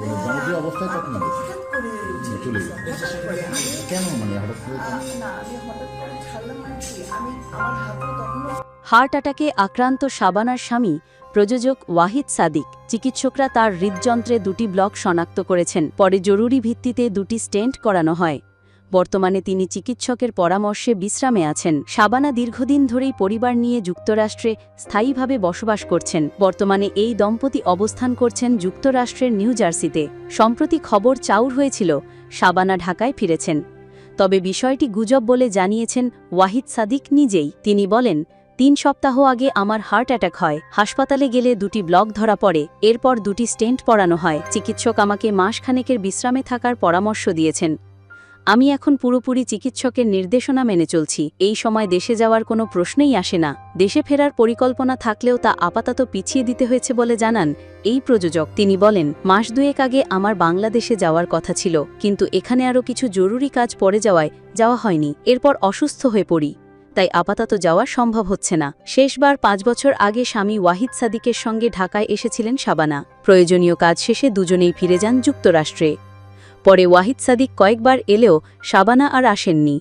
জনপ্রিয় অবস্থায় কখন চলে কেন মানে হার্ট অ্যাটাকে আক্রান্ত সাবানার স্বামী প্রযোজক ওয়াহিদ সাদিক। চিকিৎসকরা তার হৃদযন্ত্রে দুটি ব্লক শনাক্ত করেছেন। পরে জরুরি ভিত্তিতে দুটি স্টেন্ট করানো হয়। বর্তমানে তিনি চিকিৎসকের পরামর্শে বিশ্রামে আছেন। শাবানা দীর্ঘদিন ধরেই পরিবার নিয়ে যুক্তরাষ্ট্রে স্থায়ীভাবে বসবাস করছেন। বর্তমানে এই দম্পতি অবস্থান করছেন যুক্তরাষ্ট্রের নিউ জার্সিতে। সম্প্রতি খবর চাউর হয়েছিল শাবানা ঢাকায় ফিরেছেন। তবে বিষয়টি গুজব বলে জানিয়েছেন ওয়াহিদ সাদিক নিজেই। তিনি বলেন, তিন সপ্তাহ আগে আমার হার্ট অ্যাটাক হয়। হাসপাতালে গেলে দুটি ব্লক ধরা পড়ে। এরপর দুটি স্টেন্ট পরানো হয়। চিকিৎসক আমাকে মাসখানেকের বিশ্রামে থাকার পরামর্শ দিয়েছেন। আমি এখন পুরোপুরি চিকিৎসকের নির্দেশনা মেনে চলছি। এই সময় দেশে যাওয়ার কোনো প্রশ্নেই আসে না। দেশে ফেরার পরিকল্পনা থাকলেও তা আপাতত পিছিয়ে দিতে হয়েছে বলে জানান এই প্রযোজক। তিনি বলেন, মাস দুয়েক আগে আমার বাংলাদেশে যাওয়ার কথা ছিল, কিন্তু এখানে আরও কিছু জরুরি কাজ পড়ে যাওয়ায় যাওয়া হয়নি। এরপর অসুস্থ হয়ে পড়ি। তাই আপাতত যাওয়া সম্ভব হচ্ছে না। শেষবার পাঁচ বছর আগে স্বামী ওয়াহিদ সাদিকের সঙ্গে ঢাকায় এসেছিলেন শাবানা। প্রয়োজনীয় কাজ শেষে দুজনেই ফিরে যান যুক্তরাষ্ট্রে। পরে ওয়াহিদ সাদিক কয়েকবার এলেও শাবানা আর আসেননি।